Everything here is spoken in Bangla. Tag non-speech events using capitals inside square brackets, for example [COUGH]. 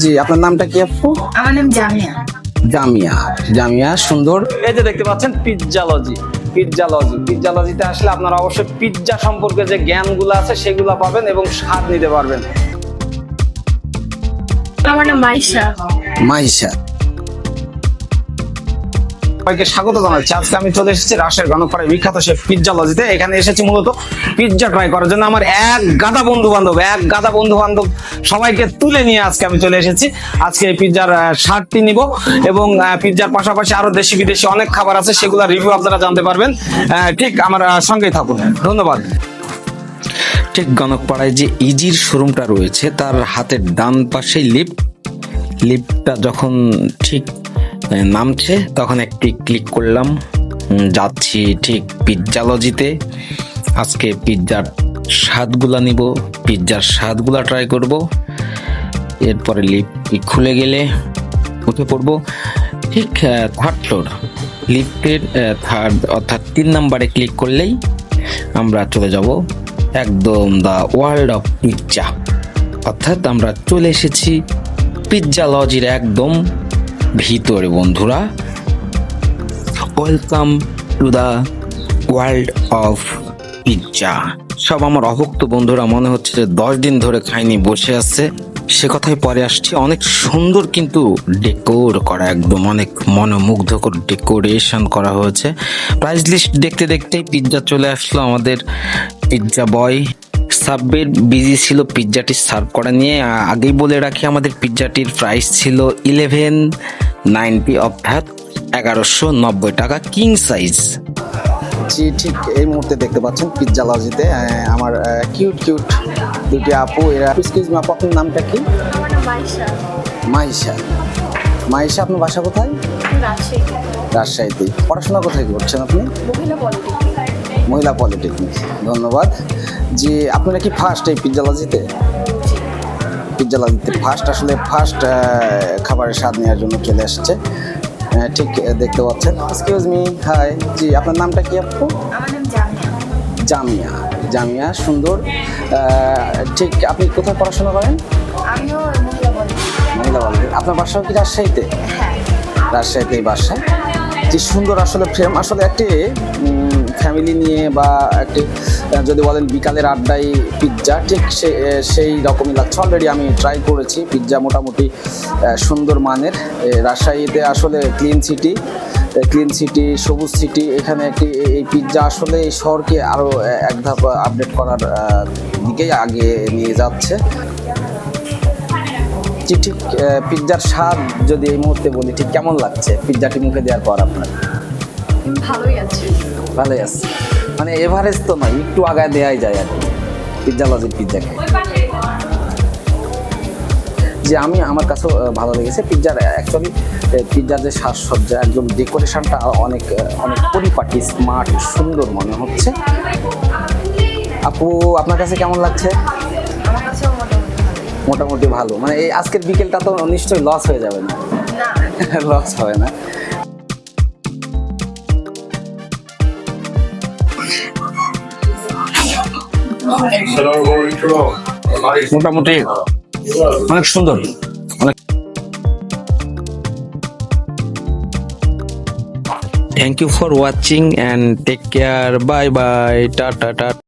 জি আপনার নামটা কি আপু? আমার নাম জামিয়া। জামিয়া। জামিয়া সুন্দর। এই যে দেখতে পাচ্ছেন পিজ্জালজি পিজ্জালজি পিজ্জালজিতে আসলে আপনারা অবশ্যই পিজ্জা সম্পর্কে যে জ্ঞানগুলো আছে সেগুলো পাবেন এবং স্বাদ নিতে পারবেন। আমার নাম মাইশা। মাইশা। সবাইকে স্বাগত জানাচ্ছি। আজকে আমি চলে এসেছি রাশের গণপাড়ায় বিখ্যাত সে পিৎজালজিতে এখানে এসেছি মূলত পিৎজা ট্রাই করার জন্য আমার এক গাদা বন্ধু বান্ধব এক গাদা বন্ধু বান্ধব সবাইকে তুলে নিয়ে আজকে আমি চলে এসেছি। আজকে এই পিৎজার স্বাদটি নিব এবং পিৎজার পাশাপাশি আরও দেশি বিদেশি অনেক খাবার আছে, সেগুলোর রিভিউ আপনারা জানতে পারবেন। ঠিক আমার সঙ্গেই থাকুন। ধন্যবাদ। ঠিক গণকপাড়ায় যে ইজির শোরুমটা রয়েছে, তার হাতের ডান পাশে লিফট লিফটটা যখন ঠিক নামছে। তখন একটি ক্লিক করলাম। যাচ্ছি ঠিক পিৎজালজিতে আজকে পিৎজার স্বাদগুলা নিব। পিৎজার স্বাদগুলা ট্রাই করব। এরপরে লিফট খুলে গেলে উঠে পড়ব। ঠিক থার্ড ফ্লোর লিফটের থার্ড অর্থাৎ তিন নাম্বারে ক্লিক করলেই আমরা চলে যাব। একদম দ্য ওয়ার্ল্ড অফ পিৎজা অর্থাৎ আমরা চলে এসেছি পিৎজা লজির একদম ভিতরে বন্ধুরা welcome to the world of pizza সব আমার অভক্ত বন্ধুরা, মনে হচ্ছে যে দশ দিন ধরে খাইনি, বসে আছে। সে কথায় পরে আসছি। অনেক সুন্দর কিন্তু ডেকোর করা, একদম অনেক মনোমুগ্ধকর ডেকোরেশন করা হয়েছে। প্রাইস লিস্ট দেখতে দেখতেই পিৎজা চলে আসলো আমাদের পিৎজা বয় সাব্বির বিজি ছিল পিৎজাটি সার্ভ করা নিয়ে। আগেই বলে রাখি, আমাদের পিৎজাটির প্রাইস ছিল ইলেভেন নাইনটি অর্থাৎ এগারোশো নব্বই টাকা কিং সাইজ। জি ঠিক এই মুহূর্তে দেখতে পাচ্ছেন পিৎজা লজিতে আমার কিউট কিউট দুটি আপু এরা এক্সকিউজ মি আপু আপনার নামটা কি? মাইশা। মাইশা আপনার বাসা কোথায়? রাজশাহীতে। পড়াশোনা কোথায় করছেন আপনি? মহিলা পলিটেকনিক। ধন্যবাদ। জি আপনারা কি ফার্স্ট এই পিৎজালজিতে পিৎজালজিতে ফার্স্ট আসলে ফার্স্ট খাবারের স্বাদ নেওয়ার জন্য চলে আসছে ঠিক দেখতে পাচ্ছেন। এক্সকিউজ মি হাই জি আপনার নামটা কি আপু? জামিয়া। জামিয়া জামিয়া সুন্দর। ঠিক আপনি কোথায় পড়াশোনা করেন? আপনার বাসাও কি রাজশাহীতে? হ্যাঁ। রাজশাহীতে বাসা। যে সুন্দর আসলে ফ্রেম আসলে একটি ফ্যামিলি নিয়ে বা একটি যদি বলেন বিকালের আড্ডায় পিৎজা ঠিক সেই রকমই লাগছে। অলরেডি আমি ট্রাই করেছি পিৎজা মোটামুটি সুন্দর মানের। রাজশাহীতে আসলে ক্লিন সিটি ক্লিন সিটি সবুজ সিটি এখানে একটি এই পিৎজা আসলে এই শহরকে আরও এক ধাপ আপডেট করার দিকেই আগে নিয়ে যাচ্ছে। ঠিক আহ, পিৎজার স্বাদ যদি এই মুহূর্তে বলি ঠিক কেমন লাগছে? পিৎজাটি মুখে দেওয়ার পর আপনার? ভালোই আছে। ভালোই আছে। মানে এভারেজ তো নয় একটু আগায় দেওয়াই যায় আর কি পিৎজা লজির পিৎজাকে যে আমি আমার কাছেও ভালো লেগেছে পিৎজার অ্যাকচুয়ালি পিৎজার যে সাজসজ্জা একদম ডেকোরেশনটা অনেক অনেক পরিপাটি স্মার্ট সুন্দর মনে হচ্ছে। আপু আপনার কাছে কেমন লাগছে? মোটামুটি ভালো। মানে এই আজকের বিকেলটা তো নিশ্চয়ই লস হয়ে যাবে না। না। [LAUGHS] লস হবে না। মোটামুটি অনেক সুন্দর। অনেক thank you for watching and take care bye bye tata tata